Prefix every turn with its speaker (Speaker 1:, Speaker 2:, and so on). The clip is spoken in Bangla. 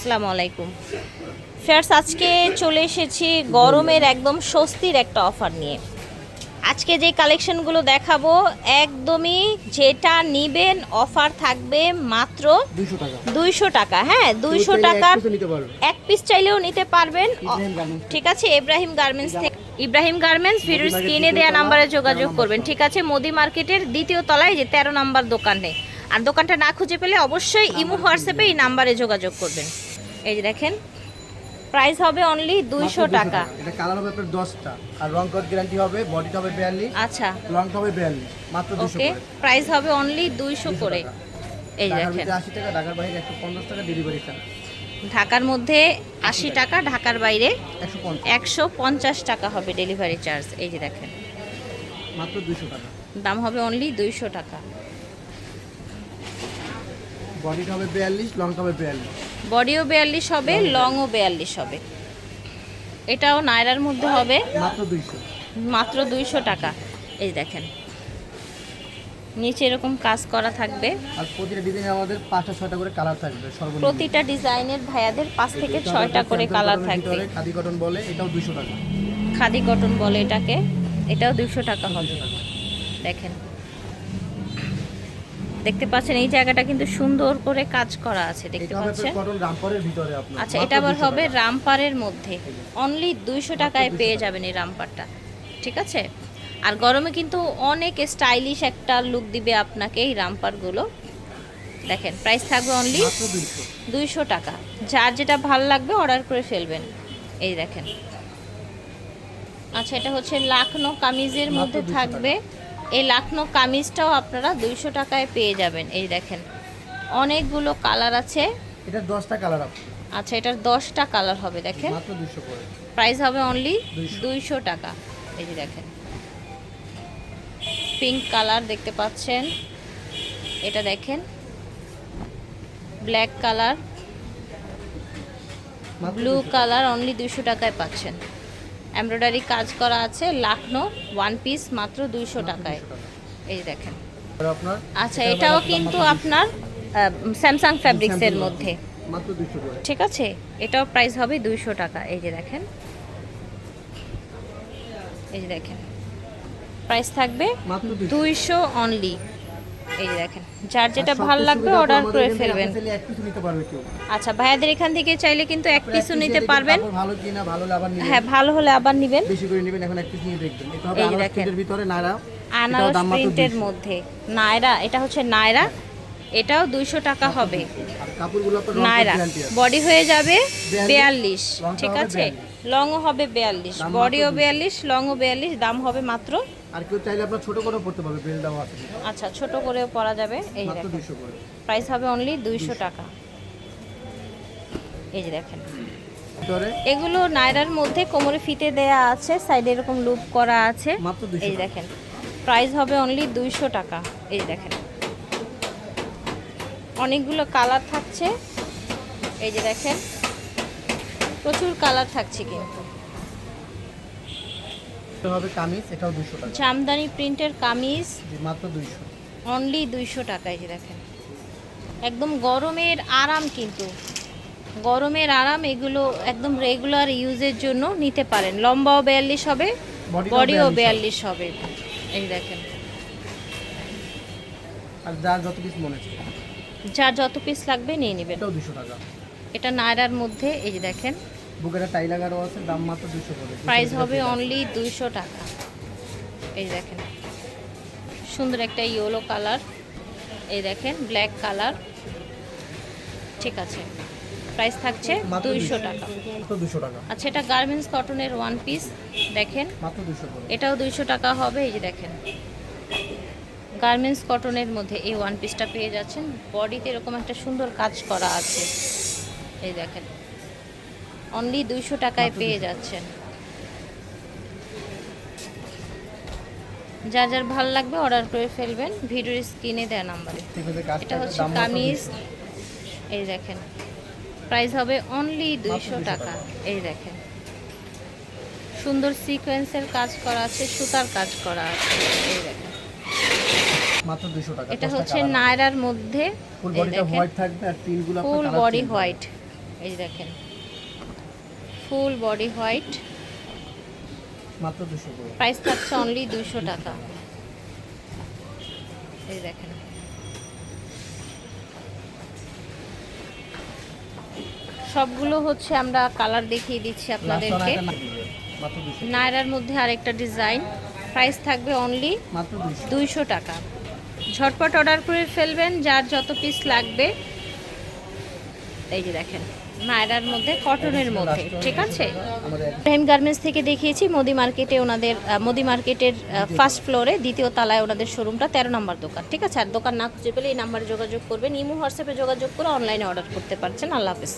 Speaker 1: আসসালামু আলাইকুম ফ্রেন্ডস আজকে চলে এসেছি গরমের একদম স্বস্তির একটা অফার নিয়ে। আজকে যে কালেকশনগুলো দেখাবো একদমই যেটা নিবেন অফার থাকবে মাত্র দুইশো টাকা। হ্যাঁ দুইশো
Speaker 2: কেউ চাইলে এক
Speaker 1: টাকার পিস চাইলেও নিতে পারবেন। ঠিক আছে ইব্রাহিম গার্মেন্টস থেকে ইব্রাহিম গার্মেন্টস ভিডিওর
Speaker 2: মার্কেট
Speaker 1: স্ক্রিনে দেওয়া নাম্বারে যোগাযোগ করবেন। ঠিক আছে মোদি মার্কেটের দ্বিতীয় তলায় যে তেরো নাম্বার দোকানে। আর দোকানটা না খুঁজে পেলে অবশ্যই ইমো হোয়াটসঅ্যাপে এই নাম্বারে যোগাযোগ করবেন। এই যে দেখেন প্রাইস হবে অনলি দুইশো
Speaker 2: 200
Speaker 1: টাকা।
Speaker 2: এটা কালার হবে আপনার দশটা। আর রং কোড গ্যারান্টি হবে বডিটা হবে বিয়াল্লিশ
Speaker 1: আচ্ছা।
Speaker 2: লংটা হবে বিয়াল্লিশ মাত্র দুশো
Speaker 1: ওকে প্রাইস হবে অনলি দুইশো করে।
Speaker 2: টাকা।
Speaker 1: এই
Speaker 2: ঢাকার
Speaker 1: দেখেন।
Speaker 2: ভিতরে আশি টাকা ঢাকার বাইরে একশো পঞ্চাশ টাকা ডেলিভারি চার্জ
Speaker 1: ঢাকার মধ্যে আশি টাকা ঢাকার বাইরে
Speaker 2: একশো পঞ্চাশ।
Speaker 1: একশো পঞ্চাশ টাকা হবে ডেলিভারি চার্জ এই যে দেখেন।
Speaker 2: মাত্র দুশো টাকা।
Speaker 1: দাম হবে অনলি দুইশো টাকা।
Speaker 2: বডিটা হবে বিয়াল্লিশ লংটা হবে বিয়াল্লিশ।
Speaker 1: বডিও বিয়াল্লিশ হবে লংও বিয়াল্লিশ হবে। এটাও নায়রার মধ্যে হবে।
Speaker 2: মাত্র দুইশো।
Speaker 1: মাত্র দুইশো টাকা। এই দেখেন। নিচে এরকম কাজ করা থাকবে।
Speaker 2: আর প্রতিটা ডিজাইনে আমাদের পাঁচটা ছয়টা করে কালার থাকবে সর্বনিম্ন।
Speaker 1: প্রতিটা ডিজাইনের ভাইয়াদের পাঁচ থেকে ছয়টা করে কালার থাকবে।
Speaker 2: খাদি কটন বলে এটাও দুশো টাকা।
Speaker 1: খাদি কটন বলে এটাকে। এটাও দুইশো টাকা হবে। দেখেন। দেখতে পাচ্ছেন এই জায়গাটা কিন্তু সুন্দর করে কাজ করা আছে দেখতে পাচ্ছেন? আচ্ছা এটা আবার হবে রামপারের মধ্যে। অনলি দুইশো টাকায় পেয়ে যাবেন এই রামপারটা ঠিক আছে? আর গরমে কিন্তু অনেক স্টাইলিশ একটা লুক দিবে আপনাকে এই রামপারগুলো দেখেন প্রাইস থাকবে অনলি
Speaker 2: দুইশো।
Speaker 1: টাকা। যার যেটা ভালো লাগবে অর্ডার করে ফেলবেন। এই দেখেন। আচ্ছা এটা হচ্ছে লাখনো কামিজের মধ্যে থাকবে। এই লাখনো কামিজটাও আপনারা দুইশো টাকায় পেয়ে যাবেন এই দেখেন। অনেকগুলো কালার আছে।
Speaker 2: এটা দশটা কালার
Speaker 1: আচ্ছা এটার দশটা কালার হবে দেখেন।
Speaker 2: দুশো
Speaker 1: প্রাইস হবে অনলি দুইশো। টাকা এই যে দেখেন। পিঙ্ক কালার দেখতে পাচ্ছেন। এটা দেখেন। Black colour. Blue colour only দুইশো টাকায় পাচ্ছেন। এমব্রয়ডারি কাজ করা আছে লাখনো ওয়ান পিস মাত্র দুইশো টাকায়।
Speaker 2: 200 টাকা।
Speaker 1: এই দেখেন। আচ্ছা এটাও কিন্তু আপনার স্যামসাং ফ্যাব্রিক্সের মধ্যে। ঠিক আছে? এটাও প্রাইস হবে দুইশো টাকা। এই যে দেখেন। এই যে দেখেন। প্রাইস থাকবে
Speaker 2: দুইশো।
Speaker 1: অনলি এই যে দেখেন। যার যেটা ভালো লাগবে অর্ডার করে ফেলবেন। আচ্ছা ভাইয়াদের এখান থেকে চাইলে কিন্তু এক পিসও নিতে পারবেন।
Speaker 2: ভালো কিনা ভালো হলে আবার
Speaker 1: হ্যাঁ ভালো হলে আবার নিবেন।
Speaker 2: বেশি করে নেবেন এখন এক পিস নিয়ে দেখবেন। এটা হবে আনারস। প্রিন্টের ভিতরে নায়রা
Speaker 1: আনারস প্রিন্টের মধ্যে। নায়রা এটা হচ্ছে নায়রা এটাও দুইশো টাকা হবে। নায়রা বডি হয়ে যাবে
Speaker 2: বিয়াল্লিশ,
Speaker 1: ঠিক আছে। লংও হবে বিয়াল্লিশ। বডিও
Speaker 2: 200
Speaker 1: বিয়াল্লিশ লংও বিয়াল্লিশ দাম হবে মাত্র
Speaker 2: আর কেউ চাইলে আপনার ছোট করে পড়তে পারবে বেল দেওয়া আছে।
Speaker 1: আচ্ছা ছোট করেও পরা যাবে? এই
Speaker 2: মাত্র
Speaker 1: দেখেন।
Speaker 2: দুশো করে।
Speaker 1: প্রাইস হবে অনলি দুইশো টাকা। এই যে দেখেন। এগুলো নায়রার মধ্যে কোমরে ফিতে দেয়া আছে সাইডে এরকম লুপ করা আছে। এই দেখেন। প্রাইস হবে অনলি দুইশো টাকা। এই দেখেন। অনেকগুলো কালার থাকছে। এই যে দেখেন। প্রচুর কালার থাকছে কিন্তু।
Speaker 2: এটা হবে কামিজ এটাও দুশো টাকা।
Speaker 1: জামদানি প্রিন্টের কামিজ
Speaker 2: মাত্র দুইশো।
Speaker 1: অনলি দুইশো টাকায় যে দেখেন। একদম গরমের আরাম কিন্তু। গরমের আরাম এগুলো একদম রেগুলার ইউজের জন্য নিতে পারেন। লম্বাও বিয়াল্লিশ হবে বডিও
Speaker 2: 42
Speaker 1: বিয়াল্লিশ হবে। এই দেখেন।
Speaker 2: আর যার যত পিস মনে
Speaker 1: যার যত পিস লাগবে নিয়ে নেবেন।
Speaker 2: এটাও দুশো টাকা।
Speaker 1: এটা নায়রার মধ্যে এই যে দেখেন।
Speaker 2: বুকের টাই লাগানো আছে দাম মাত্র দুশো করে।
Speaker 1: প্রাইস হবে অনলি দুইশো টাকা। এই দেখেন। সুন্দর একটা ইয়েলো কালার এই দেখেন ব্ল্যাক কালার ঠিক আছে। প্রাইস থাকছে দুইশো। টাকা।
Speaker 2: দুশো টাকা।
Speaker 1: আচ্ছা এটা গার্মেন্টস কটনের ওয়ান পিস দেখেন। এটাও দুইশো টাকা হবে এই যে দেখেন। গার্মেন্টস কটনের মধ্যে এই ওয়ান পিসটা পেয়ে যাচ্ছেন। বডিতে এরকম একটা সুন্দর কাজ করা আছে। এই দেখেন। অনলি দুইশো টাকায় পেয়ে যাচ্ছেন। যার যার ভালো লাগবে অর্ডার করে ফেলবেন। ভিডিওর স্ক্রিনে দেওয়া নাম্বারে। এটা হচ্ছে কামিজ। এই দেখেন প্রাইস হবে অনলি দুইশো টাকা। এই দেখেন সুন্দর সিকোয়েন্সের কাজ করা আছে সুতার কাজ করা আছে। এই দেখেন।
Speaker 2: মাত্র দুশো টাকা
Speaker 1: এটা হচ্ছে নায়রার মধ্যে।
Speaker 2: ফুল বডিটা হোয়াইট থাকবে আর প্রিন্টগুলো
Speaker 1: ফুল বডি হোয়াইট এই দেখেন ফুল বডি হোয়াইট
Speaker 2: মাত্র দুশো করে।
Speaker 1: প্রাইস থাকছে অনলি দুশো টাকা। এই দেখেন। সবগুলো হচ্ছে আমরা কালার দেখিয়ে দিচ্ছি আপনাদেরকে। নায়রার মধ্যে আরেকটা ডিজাইন প্রাইস থাকবে অনলি দুইশো টাকা। ঝটপট অর্ডার করে ফেলবেন যার যত পিস লাগবে। এই যে দেখেন। নায়রার মধ্যে কটনের মধ্যে ঠিক আছে? প্রেম গার্মেন্টস থেকে দেখিয়েছি মোদি মার্কেটে ওনাদের মোদি মার্কেটের ফার্স্ট ফ্লোরে দ্বিতীয় তালায় ওনাদের শোরুমটা তেরো নম্বর দোকান ঠিক আছে? আর দোকান না খুঁজে পেলে এই নাম্বারে যোগাযোগ করবেন ইমো হোয়াটসঅ্যাপে যোগাযোগ করে অনলাইনে অর্ডার করতে পারছেন। আল্লাহ হাফিজ।